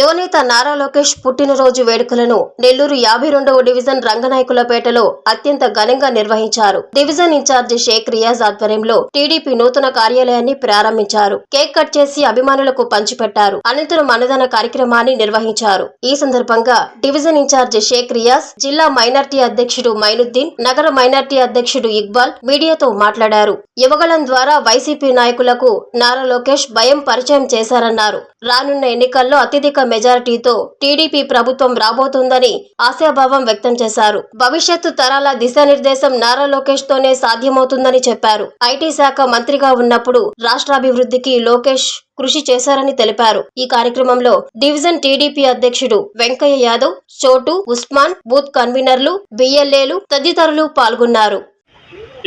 యువనేత నారా లోకేష్ పుట్టినరోజు వేడుకలను నెల్లూరు యాభై రెండవ డివిజన్ రంగనాయకులపేటలో అత్యంత ఘనంగా నిర్వహించారు. డివిజన్ ఇన్ఛార్జి షేక్ రియాజ్ ఆధ్వర్యంలో టీడీపీ నూతన కార్యాలయాన్ని ప్రారంభించారు. కేక్ కట్ చేసి అభిమానులకు పంచిపెట్టారు. అనంతరం అన్నదాన కార్యక్రమాన్ని నిర్వహించారు. ఈ సందర్భంగా డివిజన్ ఇన్ఛార్జి షేక్ రియాజ్ జిల్లా మైనార్టీ అధ్యక్షుడు మైనుద్దీన్ నగర మైనార్టీ అధ్యక్షుడు ఇక్బాల్ మీడియాతో మాట్లాడారు. యువగళం ద్వారా వైసీపీ నాయకులకు నారా లోకేష్ భయం పరిచయం చేశారన్నారు. రానున్న ఎన్నికల్లో అత్యధిక మెజారిటీతో టీడీపీ ప్రభుత్వం రాబోతుందని ఆశాభావం వ్యక్తం చేశారు. భవిష్యత్తు తరాల దిశానిర్దేశం నారా లోకేష్ తోనే సాధ్యమవుతుందని చెప్పారు. ఐటీ శాఖ మంత్రిగా ఉన్నప్పుడు రాష్ట్రాభివృద్ధికి లోకేష్ కృషి చేశారని తెలిపారు. ఈ కార్యక్రమంలో డివిజన్ టీడీపీ అధ్యక్షుడు వెంకయ్య యాదవ్ చోటు ఉస్మాన్ బూత్ కన్వీనర్లు బిఎల్ఏలు తదితరులు పాల్గొన్నారు.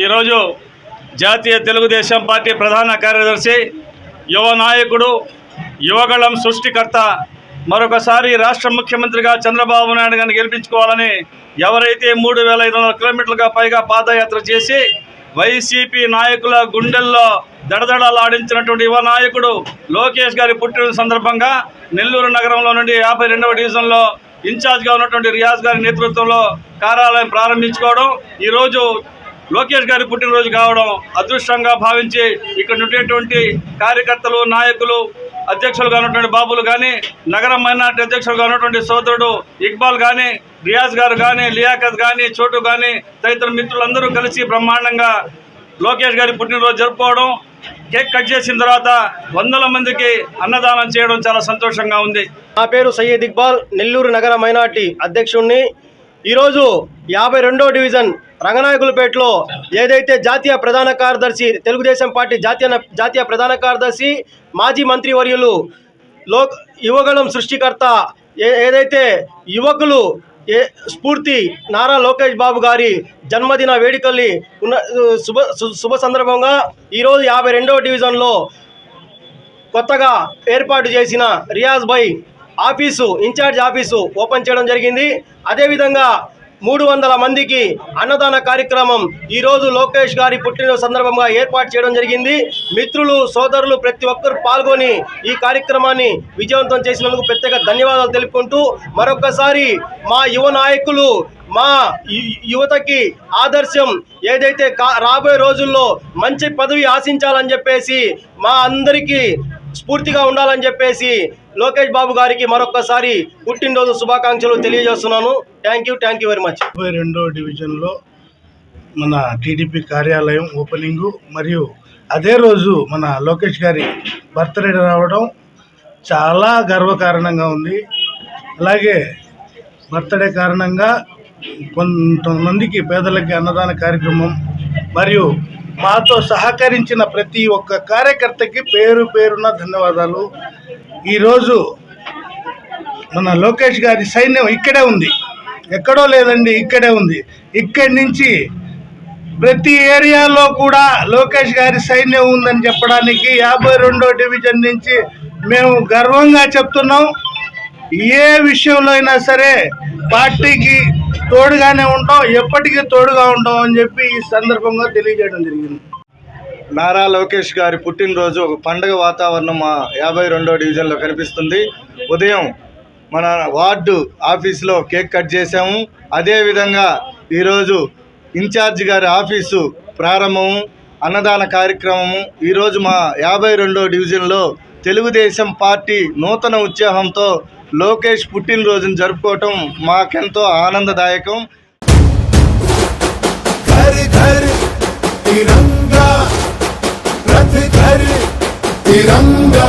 ఈరోజు జాతీయ తెలుగుదేశం పార్టీ ప్రధాన కార్యదర్శి యువ నాయకుడు యువగళం సృష్టికర్త మరొకసారి రాష్ట్ర ముఖ్యమంత్రిగా చంద్రబాబు నాయుడు గారిని గెలిపించుకోవాలని ఎవరైతే మూడు వేల ఐదు వందల కిలోమీటర్లుగా పైగా పాదయాత్ర చేసి వైసీపీ నాయకుల గుండెల్లో దడదడలాడించినటువంటి యువ నాయకుడు లోకేష్ గారి పుట్టిన సందర్భంగా నెల్లూరు నగరంలో నుండి యాభై రెండవ డివిజన్లో ఇన్ఛార్జ్గా ఉన్నటువంటి రియాజ్ గారి నేతృత్వంలో కార్యాలయం ప్రారంభించుకోవడం ఈరోజు లోకేష్ గారి పుట్టినరోజు కావడం అదృష్టంగా భావించి ఇక్కడ ఉండేటువంటి కార్యకర్తలు నాయకులు అధ్యక్షులుగా ఉన్నటువంటి బాబులు కానీ నగర మైనార్టీ అధ్యక్షులుగా ఉన్నటువంటి సోదరుడు ఇక్బాల్ కానీ రియాజ్ గారు కానీ లియాఖత్ కానీ చోటు కానీ తదితర మిత్రులందరూ కలిసి బ్రహ్మాండంగా లోకేష్ గారి పుట్టినరోజు జరుపుకోవడం కేక్ కట్ చేసిన తర్వాత వందల మందికి అన్నదానం చేయడం చాలా సంతోషంగా ఉంది. నా పేరు సయ్యద్ ఇక్బాల్ నెల్లూరు నగర మైనార్టీ అధ్యక్షుడిని ఈరోజు యాభై రెండో డివిజన్ రంగనాయకులపేటలో ఏదైతే జాతీయ ప్రధాన కార్యదర్శి తెలుగుదేశం పార్టీ జాతీయ జాతీయ ప్రధాన కార్యదర్శి మాజీ మంత్రివర్యులు లో యువగళం సృష్టికర్త ఏ ఏదైతే యువకులు ఏ స్ఫూర్తి నారా లోకేష్ బాబు గారి జన్మదిన వేడుకల్ని ఉన్న శుభ శుభ సందర్భంగా ఈరోజు యాభై రెండవ డివిజన్లో కొత్తగా ఏర్పాటు చేసిన Riyaz Bhai office in charge office open చేయడం జరిగింది. అదేవిధంగా మూడు వందల మందికి అన్నదాన కార్యక్రమం ఈరోజు లోకేష్ గారి పుట్టిన సందర్భంగా ఏర్పాటు చేయడం జరిగింది. మిత్రులు సోదరులు ప్రతి ఒక్కరు పాల్గొని ఈ కార్యక్రమాన్ని విజయవంతం చేసినందుకు ప్రత్యేక ధన్యవాదాలు తెలుపుకుంటూ మరొకసారి మా యువ నాయకులు మా యువతకి ఆదర్శం ఏదైతే కా- రాబోయే రోజుల్లో మంచి పదవి ఆశించాలని చెప్పేసి మా అందరికీ స్ఫూర్తిగా ఉండాలని చెప్పేసి లోకేష్ బాబు గారికి మరొకసారి పుట్టినరోజు శుభాకాంక్షలు తెలియజేస్తున్నాను. Thank you thank you very much ముప్పై రెండో డివిజన్లో మన టీడీపీ కార్యాలయం ఓపెనింగు మరియు అదే రోజు మన లోకేష్ గారి బర్త్డే రావడం చాలా గర్వకారణంగా ఉంది. అలాగే బర్త్డే కారణంగా కొంతమందికి పేదలకి అన్నదాన కార్యక్రమం మరియు మాతో సహకరించిన ప్రతి ఒక్క కార్యకర్తకి పేరు పేరున ధన్యవాదాలు. ఈరోజు మన లోకేష్ గారి సైన్యం ఇక్కడే ఉంది. ఎక్కడో లేదండి ఇక్కడే ఉంది. ఇక్కడి నుంచి ప్రతి ఏరియాలో కూడా లోకేష్ గారి సైన్యం ఉందని చెప్పడానికి యాభై రెండో డివిజన్ నుంచి మేము గర్వంగా చెప్తున్నాం. ఏ విషయంలో అయినా సరే పార్టీకి తోడుగానే ఉంటాం ఎప్పటికీ తోడుగా ఉంటాం అని చెప్పి ఈ సందర్భంగా తెలియజేయడం జరిగింది. నారా లోకేష్ గారి పుట్టినరోజు ఒక పండగ వాతావరణం మా యాభై రెండో డివిజన్లో కనిపిస్తుంది. ఉదయం మన వార్డు ఆఫీసులో కేక్ కట్ చేశాము. అదేవిధంగా ఈరోజు ఇన్ఛార్జ్ గారి ఆఫీసు ప్రారంభము అన్నదాన కార్యక్రమము. ఈరోజు మా యాభై రెండో డివిజన్లో తెలుగుదేశం పార్టీ నూతన ఉత్సాహంతో లోకేష్ పుట్టినరోజును జరుపుకోవటం మాకెంతో ఆనందదాయకం घर घर तिरंगा रथ घर तिरंगा